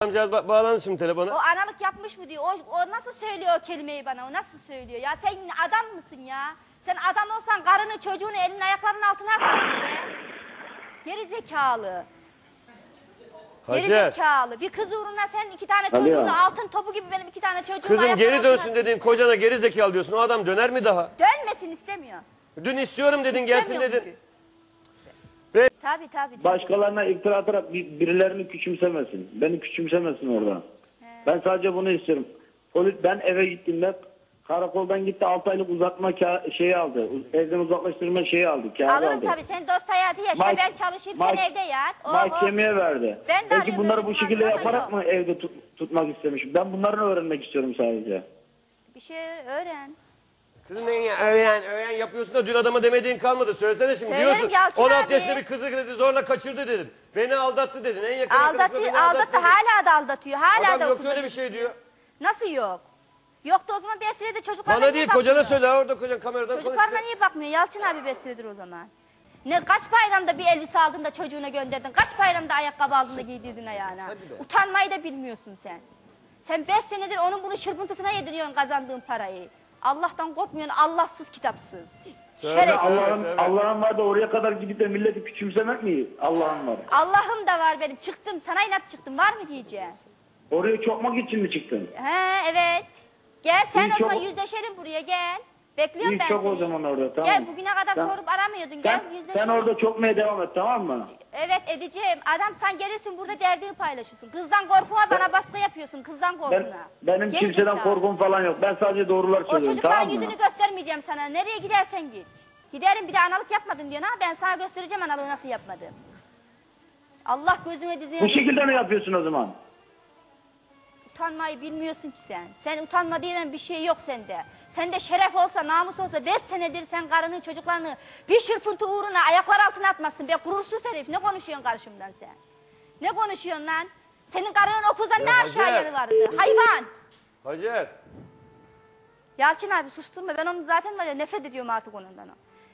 Amcağız ba bağlanın şimdi telefona. O analık yapmış mı diyor. O, o nasıl söylüyor o kelimeyi bana? O nasıl söylüyor? Ya sen adam mısın ya? Sen adam olsan karını çocuğunu elinin ayaklarının altına atarsın be. Geri zekalı. Geri Hacer. zekalı. Bir kız uğruna sen iki tane Alo. çocuğunu altın topu gibi benim iki tane çocuğumu Kızım ayaklarının geri altına- dönsün dedin kocana geri zekalı diyorsun. O adam döner mi daha? Dönmesin istemiyor. Dün istiyorum dedin gelsin İstemiyor dedin. çünkü. Ve Tabii tabii. tabii. Başkalarına iftira atarak bir- birilerini küçümsemesin. Beni küçümsemesin orada. Ben sadece bunu istiyorum. Polis ben eve gittiğimde karakoldan gitti 6 aylık uzatma ka- şeyi aldı. Evden uzaklaştırma şeyi aldı. Kağıdı Alırım aldı. tabii. Sen dost hayatı yaşa. Mah- ben çalışayım. mah- sen evde yat. O, o. Mahkemeye verdi. Ben de Peki arıyorum, bunları öyle bu bir şekilde yaparak yok. mı evde tut- tutmak istemiş? Ben bunları öğrenmek istiyorum sadece. Bir şey öğren. Kızım ne ya öğren öğren yapıyorsun da dün adama demediğin kalmadı. Söylesene şimdi Söylerim diyorsun. Yalçın 16 abi. yaşında bir kızı dedi zorla kaçırdı dedin. Beni aldattı dedin. En yakın arkadaşıma Aldatıyor, beni aldattı aldattı. Hala da aldatıyor. Hala Adam da yok öyle bir şey diyor. Nasıl yok? Yoktu o zaman Besire'de çocuklarla Bana niye değil bakmıyor? kocana söyle ha, orada kocan kameradan Çocuklarla konuşuyor. niye bakmıyor? Yalçın abi Besire'dir o zaman. Ne kaç bayramda bir elbise aldın da çocuğuna gönderdin? Kaç bayramda ayakkabı aldın da giydirdin ayağına? Utanmayı da bilmiyorsun sen. Sen beş senedir onun bunu şırpıntısına yediriyorsun kazandığın parayı. Allah'tan korkmuyorsun, Allahsız kitapsız. Şerefsiz. Allah- Allah'ın evet. Allah'ın var da oraya kadar gidip de milleti küçümsemek mi? Allah'ın var. Allah'ım da var benim. Çıktım, sana inat çıktım. Var mı diyeceğim? Oraya çokmak için mi çıktın? He evet. Gel sen İyi, o zaman çok- yüzleşelim buraya gel. Bekliyorum İyi ben çok seni. o zaman orada tamam. Gel bugüne kadar Sen- sorup aramıyordun. Gel Sen, yüzleşelim. sen orada çokmaya devam et tamam mı? Evet edeceğim. Adam sen gelirsin burada derdini paylaşıyorsun. Kızdan korkuma bana baskı yapıyorsun. Kızdan Ben, korkuna. benim Geri kimseden zekalı. korkum falan yok. Ben sadece doğrular O söylüyorum çocukların tamam mı? yüzünü göstermeyeceğim sana. Nereye gidersen git. Giderim bir de analık yapmadın diyorsun ha. Ben sana göstereceğim analığı nasıl yapmadım. Allah gözüme dizine Bu şekilde mi yapıyorsun o zaman? Utanmayı bilmiyorsun ki sen. Sen utanma diyen bir şey yok sende. Sende şeref olsa, namus olsa beş senedir sen karının çocuklarını bir şırfıntı uğruna ayaklar altına atmazsın. Be gurursuz herif. Ne konuşuyorsun karşımdan sen? Ne konuşuyorsun lan? Senin karının o kıza ne aşağı Hacer. yanı vardı? Hayvan. Hacer. Yalçın abi susturma. Ben onu zaten var ya nefret ediyorum artık onundan.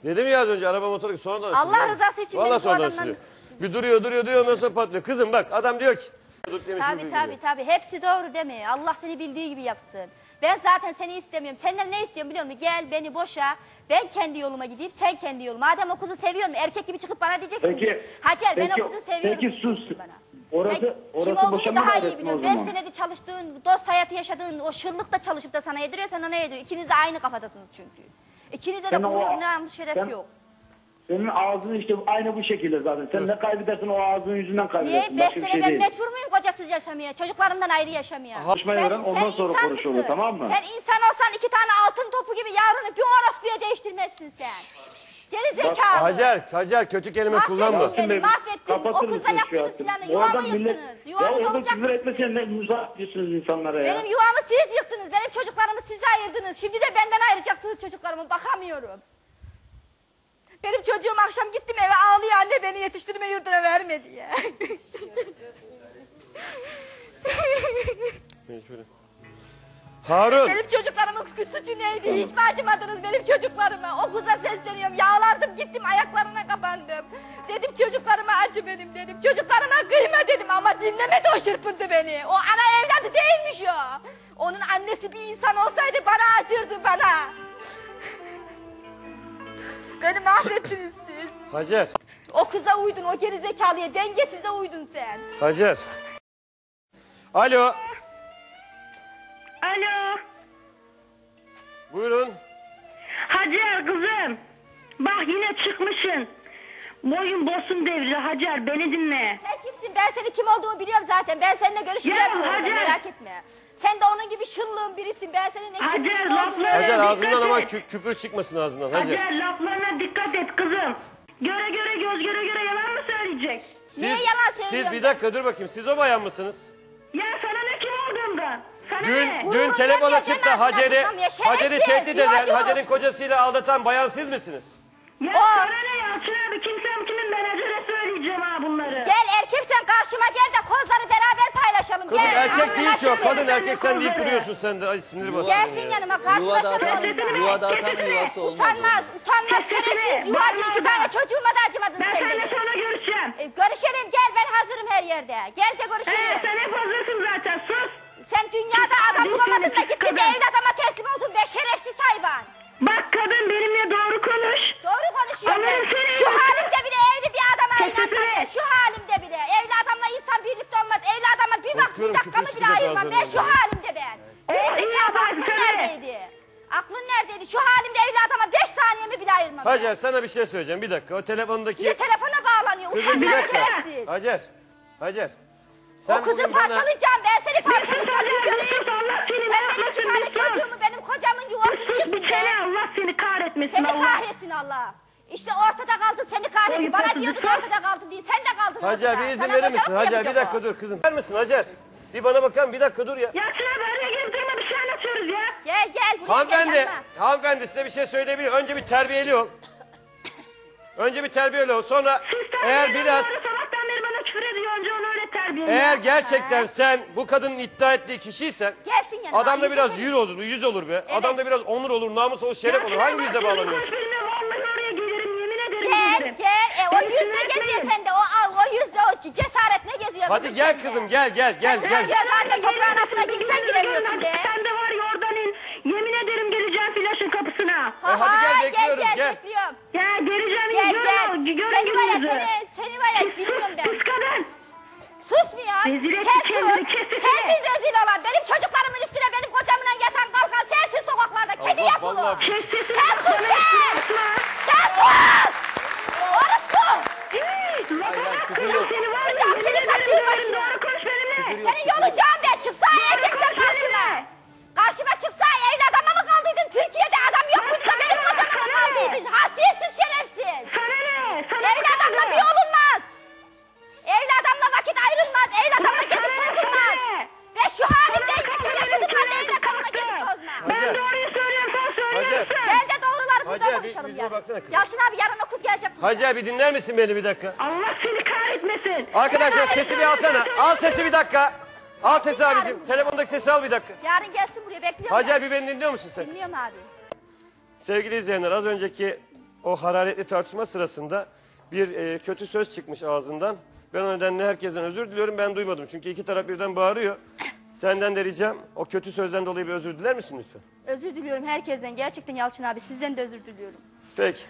Dedim ya az önce araba motoru sonradan Allah açılıyor. rızası için Vallahi beni bu sonradan adamdan-. Bir duruyor duruyor duruyor ondan sonra patlıyor. Kızım bak adam diyor ki. Dut demiş gibi tabii diyor. tabii. Hepsi doğru deme. Allah seni bildiği gibi yapsın. Ben zaten seni istemiyorum. Senden ne istiyorum biliyor musun? Gel beni boşa. Ben kendi yoluma gideyim. Sen kendi yoluma. Madem o kızı seviyorsun. Erkek gibi çıkıp bana diyeceksin Peki, ki. Hacer ben peki, o kızı seviyorum. peki sus. diyeceksin Bana. Orası, Sen orası kim olduğunu boşanma daha iyi dairesi mi o biliyorum. Ben zaman? senedir çalıştığın, dost hayatı yaşadığın, o şıllıkta çalışıp da sana yediriyorsan ona yediriyor. İkiniz de aynı kafadasınız çünkü. İkinizde de Sen o- gurur, namus, şeref sen- yok. Senin ağzın işte aynı bu şekilde zaten. Sen ne kaybedersin o ağzın yüzünden Niye? kaybedersin. Beş Başka bir sene şey ben değil. mecbur muyum kocasız yaşamaya? Çocuklarımdan ayrı yaşamaya. Konuşmayı öğren, ondan sonra insan mısın? tamam mı? Sen insan olsan iki tane altın topu gibi yavrunu bir orospuya değiştirmezsin sen. Geri zekalı. Hacer, Hacer kötü kelime kullanma. Mahvettin beni, mahvettin. O Kapatır kızla mısın şu yaptığınız hayatı? planı yuvamı Oradan millet, yıktınız. ya Yuvamı orada olacak küfür etmesene ne ediyorsunuz insanlara ya. Benim yuvamı siz yıktınız. Benim çocuklarımı siz ayırdınız. Şimdi de benden ayıracaksınız çocuklarımı. Bakamıyorum. Benim çocuğum akşam gittim eve ağlıyor anne beni yetiştirme yurduna verme diye. Harun. benim çocuklarımın suçu neydi? Hiç mi acımadınız benim çocuklarıma? O kıza sesleniyorum. Yağlardım gittim ayaklarına kapandım. Dedim çocuklarıma acı benim dedim. Çocuklarıma kıyma dedim ama dinlemedi o şırpıntı beni. O ana evladı değilmiş o. Onun annesi bir insan olsaydı Beni mahvettiniz siz. Hacer. O kıza uydun, o gerizekalıya, dengesize uydun sen. Hacer. Alo. Alo. Buyurun. Hacer kızım. Bak yine çıkmışsın. Boyun bosun devri Hacer beni dinle. Ben senin kim olduğunu biliyorum zaten. Ben seninle görüşeceğim Ya, sonra, Hacer. merak etme. Sen de onun gibi şıllığın birisin. Ben senin ne Hacer, olduğunu lafları- Hacer dikkat ağzından ama et. kü- küfür çıkmasın ağzından. Hacer. Hacer laflarına dikkat et kızım. Göre göre göz göre göre yalan mı söyleyecek? Siz, Niye yalan Siz bir dakika dur bakayım. Siz o bayan mısınız? Ya sana ne kim olduğundan? Sana Dün ne? dün Gururundan telefona çıktı Hacer'i yaşamam ya, şerefsiz, Hacer'i tehdit eden. Hacer'in kocasıyla aldatan bayan siz misiniz? Ya O- sana ne Yalçın abi kimsem kimin ben Hacer'e söyleyeceğim ha bunları. Karşıma gel de kozları beraber paylaşalım. Kızım gel, erkek değil ki o. Kadın erkek sen deyip duruyorsun sen de. Ay sinir basıyor. Gelsin yanıma karşılaşalım onunla. Yuva dağıtan yuvası olmaz. Utanmaz. Utanmaz şerefsiz. Yuvacı iki tane çocuğuma da acımadın sen. Ben seninle sonra görüşeceğim. E, görüşelim gel ben hazırım her yerde. Gel de görüşelim. Evet sen hep hazırsın zaten sus. Sen dünyada adam bulamadın da gitti de evin adama teslim oldun be şerefsiz hayvan. Bak kadın benimle doğru konuş. Doğru konuşuyorum ben. Şu adama bir bak bir Korkuyorum, dakikamı küfür bile çıkacak ayırmam ben. Şu halimde ben. Geri zekalı aklın neredeydi? Aklın neredeydi? Şu halimde evli adama beş saniyemi bile ayırmam. ben. Hacer sana bir şey söyleyeceğim. Bir dakika o telefondaki... Bir de telefona bağlanıyor. Kızım bir Utanmaz dakika. şerefsiz. Hacer. Hacer. o kızı bugün bana- parçalayacağım. Ben seni parçalayacağım. Bir göreyim. Allah seni Sen benim iki kahretsin, tane sus. çocuğumu, benim kocamın yuvasını Bu yıktın seni be. Allah seni kahretmesin Seni Allah. kahretsin Allah. İşte ortada kaldın seni kahretti. Bana diyordun ortada kaldın diye. Sen de kaldın Hacer bir izin verir misin? Hacer bir dakika o? dur kızım. Ver misin Hacer? Bir bana bakar bir dakika dur ya. Ya şuna böyle girip durma bir şey anlatıyoruz ya. Gel gel buraya Hanımefendi, gel yanıma. hanımefendi size bir şey söyleyebilir. Önce bir terbiyeli ol. Önce bir terbiyeli ol. Sonra eğer biraz Sabahtan beri bana küfür ediyor önce onu öyle terbiye. eğer gerçekten sen bu kadının iddia ettiği kişiysen Gelsin yanıma. adamda biraz yüz olur, yüz olur be. Adamda biraz onur olur, namus olur, şeref olur. Hangi yüze bağlanıyorsun? Gel. E, o yüzle geziyor sende. O, o yüzle o cesaret ne geziyor? Hadi gel sende? kızım gel gel gel gel. Ya zaten toprağın altına girsen giremiyorsun be. Sen de var ya oradan in. Yemin ederim geleceğim flaşın kapısına. E, hadi gel, bekliyoruz, gel. gel. bekliyorum. Ya geleceğim Gel gel. görün Seni var ya seni, seni var ya bilmiyorum ben. Pis kadın. Susmuyor. Rezil etti Sen kendini, sus. kes sesini. Sensiz rezil olan. Benim çocuklarımın üstüne benim kocamla yatan kalkan sensiz sokaklarda. Kedi Allah yapılı. vallahi. Kes sesini. Sen sus. Sen sus. Orası. Seni var ya Hocam, senin ederim saçın görün, başına. Doğru konuş benimle. Seni yolacağım ben. Çıksa erkeksen karşıma. Karşıma çıksa evli adama mı kaldıydın? Türkiye'de adam yok muydu da benim kocama mı kaldıydın? Hasiyetsiz şerefsiz. Sana ne? Sana Evli adamla bir olunmaz. Evli adamla vakit ayrılmaz. Evli adamla gezip tozulmaz. Ve şu halimde bekar yaşadım ben evli adamla gezip tozma. Ben doğruyu söylüyorum sen söylüyorsun. Gel de doğruları burada konuşalım ya. Yalçın abi yarın o kız gelecek. Hacer bir dinler misin beni bir dakika? Allah seni kahretmesin. Arkadaşlar sesi bir alsana. Al sesi bir dakika. Al sesi abicim. Telefondaki sesi al bir dakika. Yarın gelsin buraya bekliyorum. Hacer bir beni dinliyor musun sen? Dinliyorum abi. Sevgili izleyenler az önceki o hararetli tartışma sırasında bir e, kötü söz çıkmış ağzından. Ben o nedenle herkesten özür diliyorum. Ben duymadım çünkü iki taraf birden bağırıyor. Senden de ricam o kötü sözden dolayı bir özür diler misin lütfen? Özür diliyorum herkesten. Gerçekten Yalçın abi sizden de özür diliyorum. Peki.